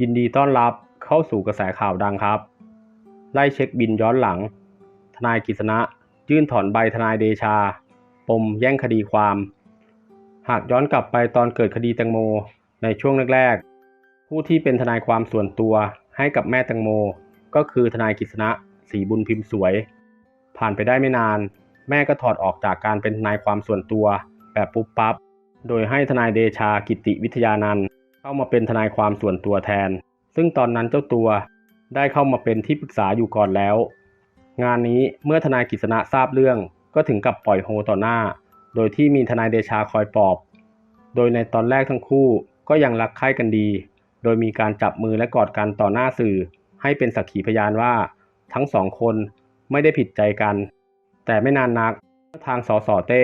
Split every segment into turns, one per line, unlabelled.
ยินดีต้อนรับเข้าสู่กระแสข่าวดังครับ ไล่เช็คบินย้อนหลัง ทนายกฤษณะ ยื่นถอนใบทนายเดชา ปมแย่งคดีความ หากย้อนกลับไปตอนเกิดคดีแตงโมในช่วงแรกๆ ผู้ที่เป็นทนายความส่วนตัวให้กับแม่แตงโม ก็คือทนายกฤษณะศรีบุญพิมพ์สวย ผ่านไปได้ไม่นาน แม่ก็ถอดออกจากการเป็นทนายความส่วนตัว แบบปุ๊บปั๊บ โดยให้ทนายเดชากิติวิทยานันท์ เข้ามาเป็นทนายความส่วนตัวแทน ซึ่งตอนนั้นเจ้าตัวได้เข้ามาเป็นที่ปรึกษาอยู่ก่อนแล้ว งานนี้เมื่อทนายกฤษณะทราบเรื่อง ก็ถึงกับปล่อยโฮต่อหน้า โดยที่มีทนายเดชาคอยปลอบ โดยในตอนแรกทั้งคู่ก็ยังรักใคร่กันดี โดยมีการจับมือและกอดกันต่อหน้าสื่อ ให้เป็นสักขีพยานว่าทั้งสองคนไม่ได้ผิดใจกัน แต่ไม่นานนักทางสสเต้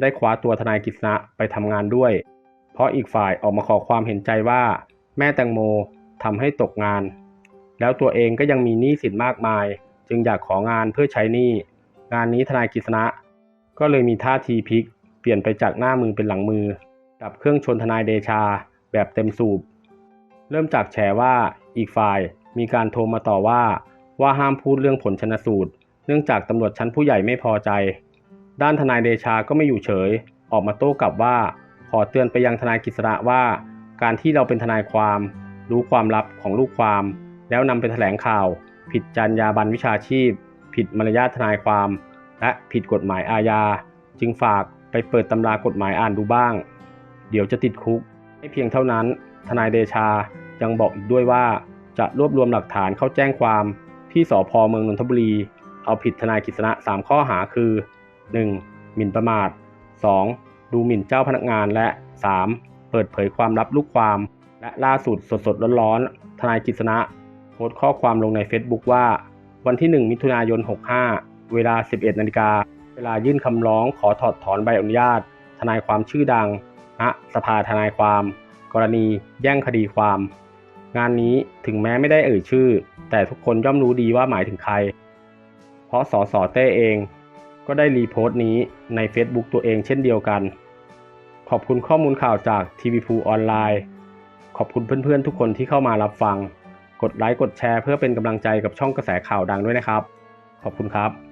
ได้คว้าตัวทนายกฤษณะไปทำงานด้วย เพราะอีกฝ่ายออกมาขอความเห็นใจว่า แม่แตงโมทำให้ตกงาน แล้วตัวเองก็ยังมีหนี้สินมากมาย จึงอยากของานเพื่อใช้หนี้ งานนี้ทนายกฤษณะ ก็เลยมีท่าทีพลิก เปลี่ยนไปจากหน้ามือเป็นหลังมือดับเครื่องชนทนายเดชา แบบเต็มสูบ เริ่มจากแฉว่าอีกฝ่ายมีการโทรมาต่อว่า ว่าห้ามพูดเรื่องผลชนสูตร เนื่องจากตำรวจชั้นผู้ใหญ่ไม่พอใจ ด้านทนายเดชาก็ไม่อยู่เฉย ออกมาโต้กลับว่า ขอเตือนไปยังทนายกฤษณะว่า การที่เราเป็นทนายความ รู้ความลับของลูกความ แล้วนำไปแถลงข่าว ผิดจรรยาบรรณวิชาชีพ ผิดมารยาททนายความ และผิดกฎหมายอาญา จึงฝากไปเปิดตำรากฎหมายอ่านดูบ้าง เดี๋ยวจะติดคุกไม่เพียงเท่านั้น ทนายเดชายังบอกอีกด้วยว่า จะรวบรวมหลักฐานเข้าแจ้งความที่สพเมืองนนทบุรี เอาผิดทนายกฤษณะ3ข้อหาคือ 1. หมิ่นประมาท 2. ดูหมิ่นเจ้าพนักงานและ 3. เปิดเผยความลับลูกความ และล่าสุดสดๆร้อนๆทนายกฤษณะโพสต์ข้อความลงใน Facebook ว่า วันที่ 1 มิถุนายน 65 เวลา 11นาฬิกาเวลายื่นคำร้องขอถอดถอนใบอนุญาต ทนายความชื่อดังณสภาทนายความ กรณีแย่งคดีความ งานนี้ถึงแม้ไม่ได้เอ่ยชื่อ แต่ทุกคนย่อมรู้ดีว่าหมายถึงใคร เพราะสสเต้เอง ก็ได้รีโพสต์นี้ใน Facebook ตัวเองเช่นเดียวกัน ขอบคุณข้อมูลข่าวจากทีวีพูออนไลน์ ขอบคุณเพื่อนๆทุกคนที่เข้ามารับฟัง กดไลค์กดแชร์เพื่อเป็นกำลังใจกับช่องกระแสข่าวดังด้วยนะครับ ขอบคุณครับ